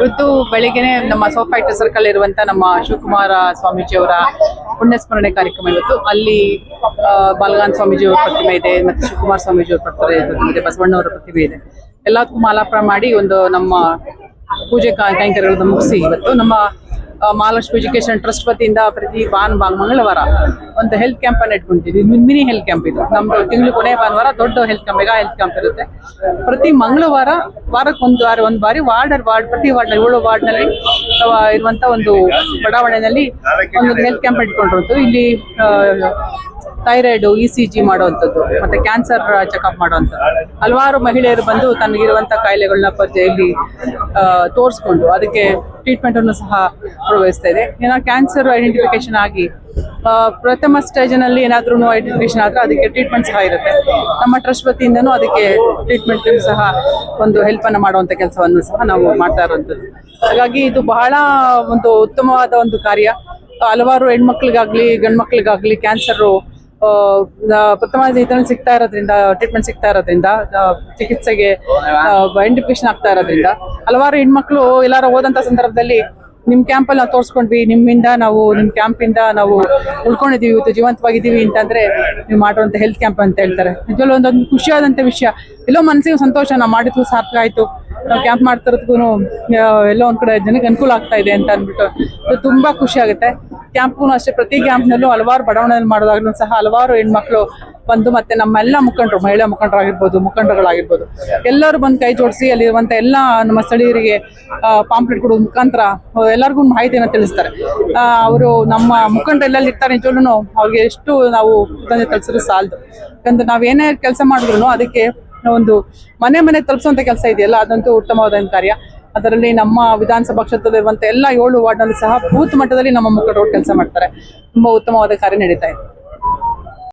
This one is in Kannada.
ಇವತ್ತು ಬೆಳಿಗ್ಗೆನೆ ನಮ್ಮ ಸೋಫೈಟ್ ಸರ್ಕಲ್ ಇರುವಂತ ನಮ್ಮ ಶಿವಕುಮಾರ ಸ್ವಾಮೀಜಿಯವರ ಪುಣ್ಯಸ್ಮರಣೆ ಕಾರ್ಯಕ್ರಮ ಇವತ್ತು. ಅಲ್ಲಿ ಬಲಗಾಂ ಬಾಲಗಾನ್ ಸ್ವಾಮೀಜಿಯವರ ಪ್ರತಿಮೆ ಇದೆ, ಮತ್ತೆ ಶಿವಕುಮಾರ್ ಸ್ವಾಮೀಜಿಯವರ ಪ್ರತಿಮೆ ಇದೆ ಬಸವಣ್ಣವರ ಪ್ರತಿಮೆ ಇದೆ. ಎಲ್ಲದಕ್ಕೂ ಮಾಲಾಪ ಮಾಡಿ ಒಂದು ನಮ್ಮ ಪೂಜೆ ಕೈಂಕರ್ಯಗಳನ್ನು ಮುಗಿಸಿ ಇವತ್ತು. ನಮ್ಮ ಮಹಾಲಕ್ಷ್ಮಿ ಎಜುಕೇಶನ್ ಟ್ರಸ್ಟ್ ವತಿಯಿಂದ ಪ್ರತಿ ಭಾನು ಮಂಗಳವಾರ ಒಂದು ಹೆಲ್ತ್ ಕ್ಯಾಂಪ್ ಅನ್ನು ಇದು ಮಿನಿ ಹೆಲ್ತ್ ಕ್ಯಾಂಪ್ ಇದು. ನಮ್ದು ತಿಂಗಳು ಕೊನೆ ಭಾನುವಾರ ದೊಡ್ಡ health camp mega health camp ಇರುತ್ತೆ. ಪ್ರತಿ ಮಂಗಳವಾರ ವಾರಕ್ಕೆ ಒಂದು ವಾರ, ಒಂದು ಬಾರಿ ವಾರ್ಡ್ ವಾರ್ಡ್, ಪ್ರತಿ ವಾರ್ಡ್ ಏಳು ವಾರ್ಡ್ನಲ್ಲಿ ಇರುವಂತ ಒಂದು ಬಡಾವಣೆಯಲ್ಲಿ ಒಂದು ಹೆಲ್ತ್ ಕ್ಯಾಂಪ್ ಇಟ್ಕೊಂಡಿರೋದು ಇಲ್ಲಿ ಥೈರಾಯ್ಡ್ ಇ ಸಿ ಜಿ ಮಾಡುವಂಥದ್ದು, ಮತ್ತೆ ಕ್ಯಾನ್ಸರ್ ಚೆಕಪ್ ಮಾಡುವಂಥದ್ದು. ಹಲವಾರು ಮಹಿಳೆಯರು ಬಂದು ತನಗಿರುವಂತ ಕಾಯಿಲೆಗಳನ್ನ ಪರಿಚಯಲ್ಲಿ ತೋರಿಸ್ಕೊಂಡು ಅದಕ್ಕೆ ಟ್ರೀಟ್ಮೆಂಟ್ ಅನ್ನು ಸಹ ನಿರ್ವಹಿಸ್ತಾ ಇದೆ. ಏನೋ ಕ್ಯಾನ್ಸರ್ ಐಡೆಂಟಿಫಿಕೇಶನ್ ಆಗಿ ಪ್ರಥಮ ಸ್ಟೇಜ್ನಲ್ಲಿ ಏನಾದ್ರೂ ಐಡೆಂಟಿಫಿಕೇಶನ್ ಆದ್ರೆ ಅದಕ್ಕೆ ಟ್ರೀಟ್ಮೆಂಟ್ ಸಹ ಇರುತ್ತೆ. ನಮ್ಮ ಟ್ರಸ್ಟ್ ವತಿಯಿಂದನೂ ಅದಕ್ಕೆ ಟ್ರೀಟ್ಮೆಂಟ್ ಸಹ ಒಂದು ಹೆಲ್ಪ್ ಅನ್ನು ಮಾಡುವಂತ ಕೆಲಸವನ್ನು ಸಹ ನಾವು ಮಾಡ್ತಾ ಇರುವಂಥದ್ದು. ಹಾಗಾಗಿ ಇದು ಬಹಳ ಒಂದು ಉತ್ತಮವಾದ ಒಂದು ಕಾರ್ಯ. ಹಲವಾರು ಹೆಣ್ಮಕ್ಳಿಗಾಗ್ಲಿ ಗಂಡ್ ಮಕ್ಳಿಗಾಗ್ಲಿ ಕ್ಯಾನ್ಸರು ಪ್ರಥಮ ಇದರಲ್ಲಿ ಸಿಗ್ತಾ ಇರೋದ್ರಿಂದ ಟ್ರೀಟ್ಮೆಂಟ್ ಸಿಗ್ತಾ ಇರೋದ್ರಿಂದ ಚಿಕಿತ್ಸೆಗೆ ಐಡೆಂಟಿಫಿಕೇಶನ್ ಆಗ್ತಾ ಇರೋದ್ರಿಂದ, ಹಲವಾರು ಹೆಣ್ಮಕ್ಳು ಎಲ್ಲಾರು ಹೋದಂತ ಸಂದರ್ಭದಲ್ಲಿ ನಿಮ್ ಕ್ಯಾಂಪಲ್ಲಿ ನಾವು ತೋರಿಸ್ಕೊಂಡ್ವಿ, ನಿಮ್ಮಿಂದ ನಾವು, ನಿಮ್ ಕ್ಯಾಂಪಿಂದ ನಾವು ಉಳ್ಕೊಂಡಿದೀವಿ, ಇವತ್ತು ಜೀವಂತವಾಗಿದ್ದೀವಿ ಅಂತಂದ್ರೆ ನೀವು ಮಾಡುವಂತ ಹೆಲ್ತ್ ಕ್ಯಾಂಪ್ ಅಂತ ಹೇಳ್ತಾರೆ. ನಿಜವಲ್ಲೂ ಒಂದೊಂದು ಖುಷಿಯಾದಂತ ವಿಷಯ. ಎಲ್ಲೋ ಮನಸ್ಸಿಗೆ ಸಂತೋಷ, ನಾವು ಮಾಡಿದ್ರು ಸಾರ್ಥಕ ಆಯ್ತು. ನಾವು ಕ್ಯಾಂಪ್ ಮಾಡ್ತಿರೋದಕ್ಕೂ ಎಲ್ಲೋ ಒಂದ್ ಕಡೆ ಜನಕ್ಕೆ ಅನುಕೂಲ ಆಗ್ತಾ ಇದೆ ಅಂತ ಅಂದ್ಬಿಟ್ಟು, ತುಂಬಾ ಖುಷಿ ಆಗುತ್ತೆ. ಕ್ಯಾಂಪ್ಗೂ ಅಷ್ಟೇ, ಪ್ರತಿ ಕ್ಯಾಂಪ್ನಲ್ಲೂ ಹಲವಾರು ಬಡಾವಣೆಯಲ್ಲಿ ಮಾಡೋದಾಗ್ಲೂ ಸಹ ಹಲವಾರು ಹೆಣ್ಮಕ್ಳು ಬಂದು ಮತ್ತೆ ನಮ್ಮೆಲ್ಲ ಮುಖಂಡರು, ಮಹಿಳಾ ಮುಖಂಡರಾಗಿರ್ಬೋದು, ಮುಖಂಡರುಗಳಾಗಿರ್ಬೋದು. ಎಲ್ಲರೂ ಬಂದು ಕೈ ಜೋಡಿಸಿ ಅಲ್ಲಿರುವಂತ ಎಲ್ಲ ನಮ್ಮ ಸ್ಥಳೀಯರಿಗೆ ಪಾಂಪ್ಲೆಟ್ ಕೊಡುವ ಮುಖಾಂತರ ಎಲ್ಲರಿಗೂ ಮಾಹಿತಿಯನ್ನು ತಿಳಿಸ್ತಾರೆ. ಅವರು ನಮ್ಮ ಮುಖಂಡ ಎಲ್ಲೆಲ್ಲಿ ಇರ್ತಾರೆ ನಿಜವಲ್ಲೂ ಅವ್ರಿಗೆ ಎಷ್ಟು ನಾವು ಕೃತಜ್ಞತೆ ತಿಳಿಸಿದ್ರು ಸಾಲದು. ಯಾಕಂದ್ರೆ ನಾವೇನೇ ಕೆಲಸ ಮಾಡಿದ್ರು ಅದಕ್ಕೆ ಒಂದು ಮನೆ ಮನೆ ತಲುಪಿಸುವಂತ ಕೆಲಸ ಇದೆಯಲ್ಲ, ಅದಂತೂ ಉತ್ತಮವಾದ ಕಾರ್ಯ. ಅದರಲ್ಲಿ ನಮ್ಮ ವಿಧಾನಸಭಾ ಕ್ಷೇತ್ರದಲ್ಲಿರುವಂತ ಎಲ್ಲ ಏಳು ವಾರ್ಡ್ನಲ್ಲಿ ಸಹ ಬೂತ್ ಮಟ್ಟದಲ್ಲಿ ನಮ್ಮ ಮುಖಂಡರು ಕೆಲಸ ಮಾಡ್ತಾರೆ. ತುಂಬಾ ಉತ್ತಮವಾದ ಕಾರ್ಯ ನಡೀತಾ ಇದೆ.